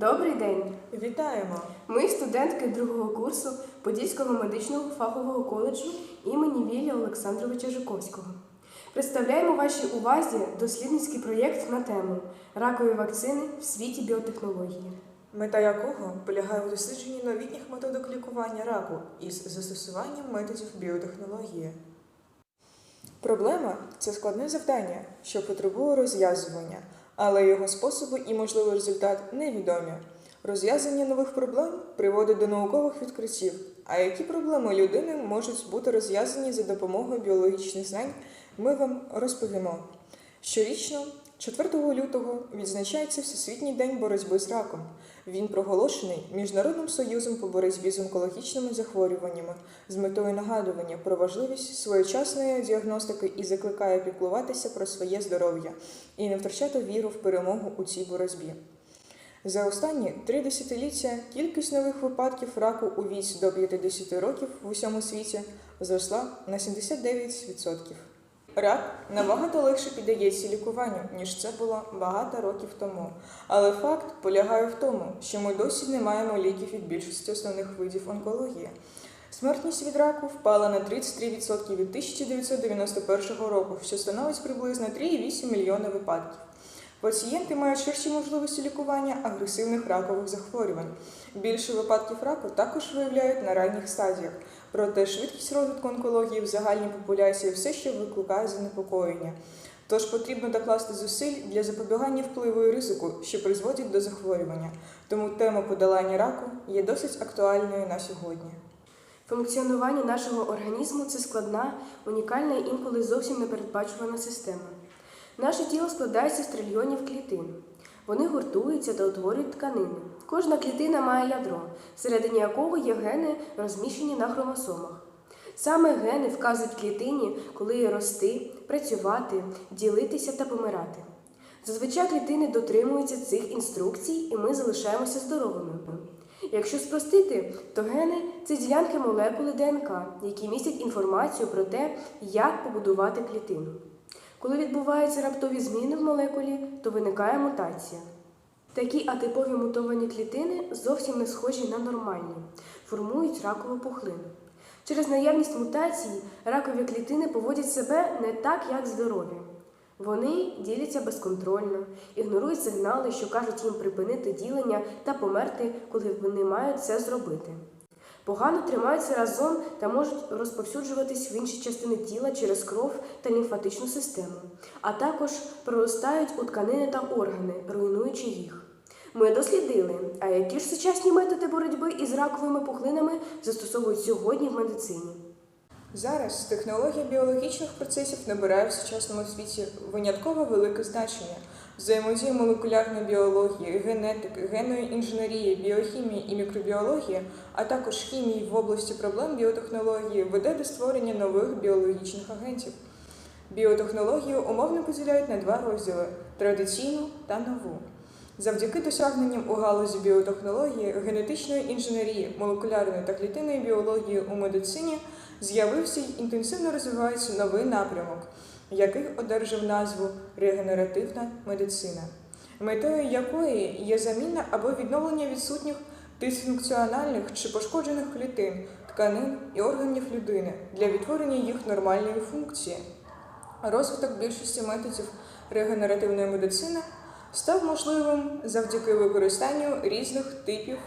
Добрий день! Вітаємо! Ми студентки другого курсу Подільського медичного фахового коледжу імені Вілля Олександровича Жуковського. Представляємо вашій увазі дослідницький проєкт на тему ракові вакцини в світі біотехнології. Мета якого полягає у дослідженні новітніх методик лікування раку із застосуванням методів біотехнології. Проблема це складне завдання, що потребує розв'язування, але його способи і можливий результат невідомі. Розв'язання нових проблем приводить до наукових відкриттів. А які проблеми людини можуть бути розв'язані за допомогою біологічних знань, ми вам розповімо. Щорічно, 4 лютого, відзначається Всесвітній день боротьби з раком. Він проголошений Міжнародним союзом по боротьбі з онкологічними захворюваннями з метою нагадування про важливість своєчасної діагностики і закликає піклуватися про своє здоров'я і не втрачати віру в перемогу у цій боротьбі. За останні три десятиліття кількість нових випадків раку у віці до 50 років в усьому світі зросла на 79%. Рак набагато легше піддається лікуванню, ніж це було багато років тому. Але факт полягає в тому, що ми досі не маємо ліків від більшості основних видів онкології. Смертність від раку впала на 33% від 1991 року, що становить приблизно 3,8 мільйона випадків. Пацієнти мають ширші можливості лікування агресивних ракових захворювань. Більше випадків раку також виявляють на ранніх стадіях, проте швидкість розвитку онкології в загальній популяції все ще викликає занепокоєння. Тож потрібно докласти зусиль для запобігання впливу і ризику, що призводять до захворювання. Тому тема подолання раку є досить актуальною на сьогодні. Функціонування нашого організму це складна, унікальна і інколи зовсім непередбачувана система. Наше тіло складається з трильйонів клітин. Вони гуртуються та утворюють тканини. Кожна клітина має ядро, всередині якого є гени, розміщені на хромосомах. Саме гени вказують клітині, коли рости, працювати, ділитися та помирати. Зазвичай клітини дотримуються цих інструкцій, і ми залишаємося здоровими. Якщо спростити, то гени це ділянки молекули ДНК, які містять інформацію про те, як побудувати клітину. Коли відбуваються раптові зміни в молекулі, то виникає мутація. Такі атипові мутовані клітини зовсім не схожі на нормальні, формують ракову пухлину. Через наявність мутацій ракові клітини поводять себе не так, як здорові. Вони діляться безконтрольно, ігнорують сигнали, що кажуть їм припинити ділення та померти, коли вони мають це зробити. Погано тримаються разом та можуть розповсюджуватись в інші частини тіла через кров та лімфатичну систему, а також проростають у тканини та органи, руйнуючи їх. Ми дослідили, а які ж сучасні методи боротьби із раковими пухлинами застосовують сьогодні в медицині. Зараз технологія біологічних процесів набирає в сучасному світі винятково велике значення. Взаємодія молекулярної біології, генетики, генної інженерії, біохімії і мікробіології, а також хімії в області проблем біотехнології веде до створення нових біологічних агентів. Біотехнологію умовно поділяють на два розділи традиційну та нову. Завдяки досягненням у галузі біотехнології, генетичної інженерії, молекулярної та клітинної біології у медицині з'явився й інтенсивно розвивається новий напрямок, який одержав назву регенеративна медицина, метою якої є заміна або відновлення відсутніх дисфункціональних чи пошкоджених клітин, тканин і органів людини для відтворення їх нормальної функції. Розвиток більшості методів регенеративної медицини став можливим завдяки використанню різних типів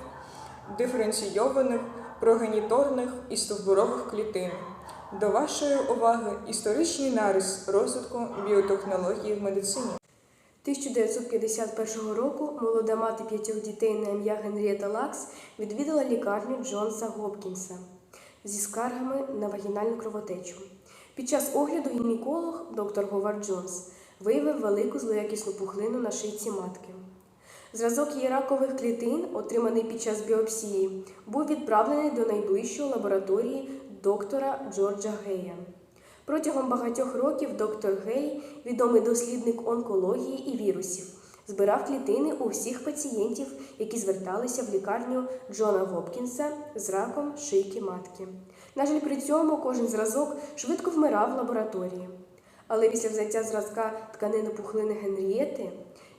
диференційованих прогеніторних і стовбурових клітин. До вашої уваги історичний нарис розвитку біотехнології в медицині. 1951 року молода мати п'ятьох дітей на ім'я Генрієта Лакс відвідала лікарню Джонса Гопкінса зі скаргами на вагінальну кровотечу. Під час огляду гінеколог доктор Говард Джонс виявив велику злоякісну пухлину на шийці матки. Зразок її ракових клітин, отриманий під час біопсії, був відправлений до найближчої лабораторії доктора Джорджа Гея. Протягом багатьох років доктор Гей, відомий дослідник онкології і вірусів, збирав клітини у всіх пацієнтів, які зверталися в лікарню Джона Гопкінса з раком шийки матки. На жаль, при цьому кожен зразок швидко вмирав в лабораторії. Але після взяття зразка тканини пухлини Генрієти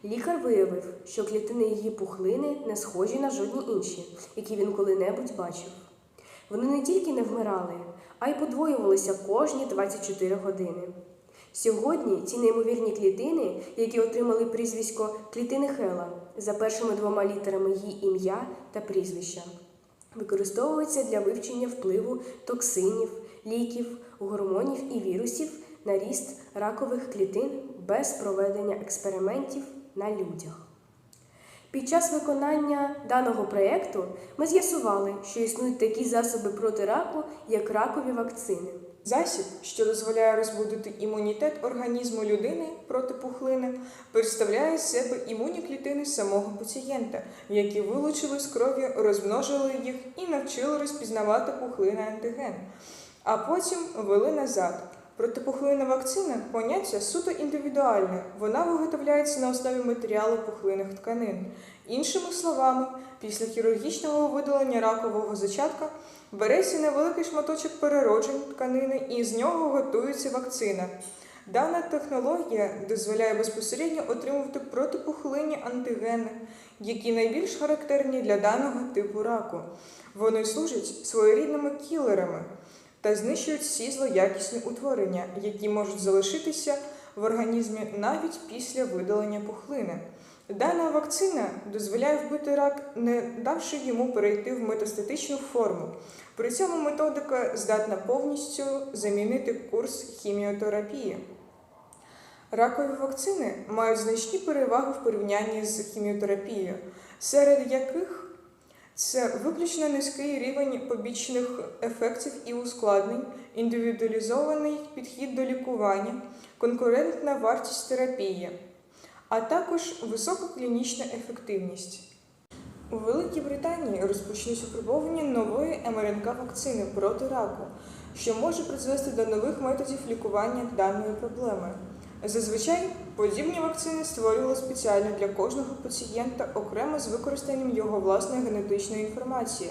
Лікар виявив, що клітини її пухлини не схожі на жодні інші, які він коли-небудь бачив. Вони не тільки не вмирали, а й подвоювалися кожні 24 години. Сьогодні ці неймовірні клітини, які отримали прізвисько клітини Хела за першими двома літерами її ім'я та прізвища, використовуються для вивчення впливу токсинів, ліків, гормонів і вірусів на ріст ракових клітин без проведення експериментів на людях. Під час виконання даного проєкту ми з'ясували, що існують такі засоби проти раку, як ракові вакцини. Засіб, що дозволяє розбудити імунітет організму людини проти пухлини, представляє з себе імунні клітини самого пацієнта, які вилучили з крові, розмножили їх і навчили розпізнавати пухлини антиген, а потім ввели назад. Протипухлинна вакцина поняття суто індивідуальне. Вона виготовляється на основі матеріалу пухлинних тканин. Іншими словами, після хірургічного видалення ракового зачатка береться невеликий шматочок перероджень тканини і з нього готується вакцина. Дана технологія дозволяє безпосередньо отримувати протипухлинні антигени, які найбільш характерні для даного типу раку. Вони служать своєрідними кілерами та знищують всі злоякісні утворення, які можуть залишитися в організмі навіть після видалення пухлини. Дана вакцина дозволяє вбити рак, не давши йому перейти в метастатичну форму. При цьому методика здатна повністю замінити курс хіміотерапії. Ракові вакцини мають значні переваги в порівнянні з хіміотерапією, серед яких це виключно низький рівень побічних ефектів і ускладнень, індивідуалізований підхід до лікування, конкурентна вартість терапії, а також висока клінічна ефективність. У Великій Британії розпочнуть випробування нової МРНК-вакцини проти раку, що може призвести до нових методів лікування даної проблеми. Зазвичай подібні вакцини створювали спеціально для кожного пацієнта окремо з використанням його власної генетичної інформації.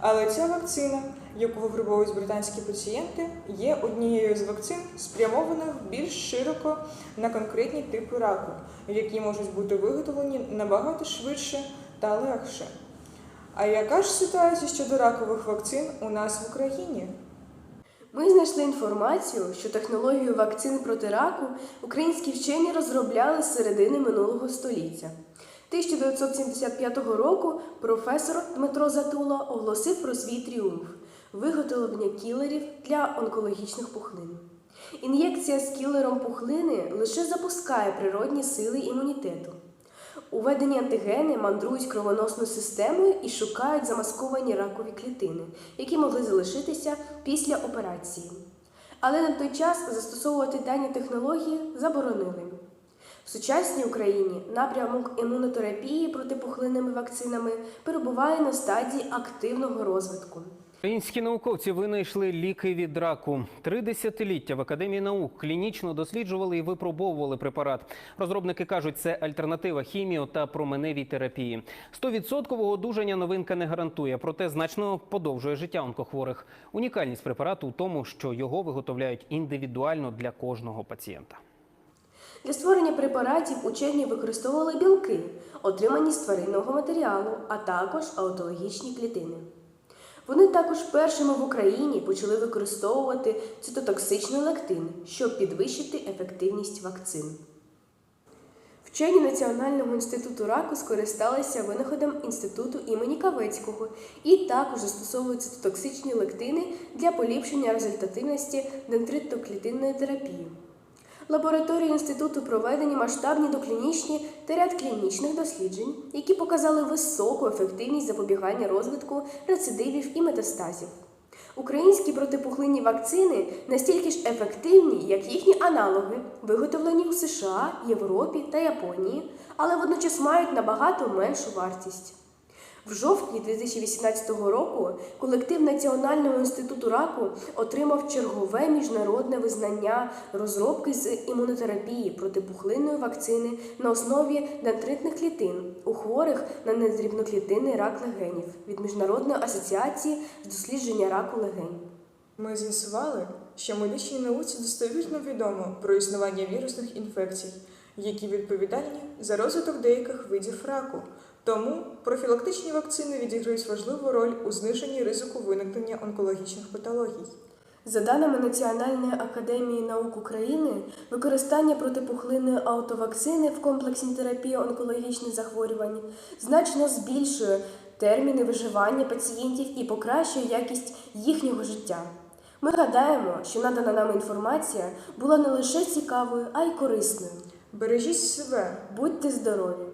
Але ця вакцина, яку випробовують британські пацієнти, є однією з вакцин, спрямованих більш широко на конкретні типи раку, які можуть бути виготовлені набагато швидше та легше. А яка ж ситуація щодо ракових вакцин у нас в Україні? Ми знайшли інформацію, що технологію вакцин проти раку українські вчені розробляли з середини минулого століття. 1975 року професор Дмитро Затула оголосив про свій тріумф виготовлення кілерів для онкологічних пухлин. Ін'єкція з кілером пухлини лише запускає природні сили імунітету. Уведені антигени мандрують кровоносною системою і шукають замасковані ракові клітини, які могли залишитися після операції. Але на той час застосовувати дані технології заборонили. В сучасній Україні напрямок імунотерапії протипухлинними вакцинами перебуває на стадії активного розвитку. Українські науковці винайшли ліки від раку. Три десятиліття в академії наук клінічно досліджували і випробовували препарат. Розробники кажуть, це альтернатива хіміо та променевій терапії. Стовідсоткового одужання новинка не гарантує, проте значно подовжує життя онкохворих. Унікальність препарату у тому, що його виготовляють індивідуально для кожного пацієнта. Для створення препаратів учені використовували білки, отримані з тваринного матеріалу, а також аутологічні клітини. Вони також першими в Україні почали використовувати цитотоксичний лектин, щоб підвищити ефективність вакцин. Вчені Національного інституту раку скористалися винаходом інституту імені Кавецького і також застосовують цитотоксичні лектини для поліпшення результативності дентритоклітинної терапії. Лабораторії інституту проведені масштабні доклінічні та ряд клінічних досліджень, які показали високу ефективність запобігання розвитку рецидивів і метастазів. Українські протипухлинні вакцини настільки ж ефективні, як їхні аналоги, виготовлені у США, Європі та Японії, але водночас мають набагато меншу вартість. В жовтні 2018 року колектив Національного інституту раку отримав чергове міжнародне визнання розробки з імунотерапії протипухлинної вакцини на основі дентритних клітин у хворих на недрібноклітинний рак легенів від Міжнародної асоціації з дослідження раку легень. Ми з'ясували, що медичній науці достовірно відомо про існування вірусних інфекцій, які відповідальні за розвиток деяких видів раку. Тому профілактичні вакцини відіграють важливу роль у зниженні ризику виникнення онкологічних патологій. За даними Національної академії наук України, використання протипухлинної аутовакцини в комплексній терапії онкологічних захворювань значно збільшує терміни виживання пацієнтів і покращує якість їхнього життя. Ми гадаємо, що надана нам інформація була не лише цікавою, а й корисною. Бережіть себе, Будьте здорові!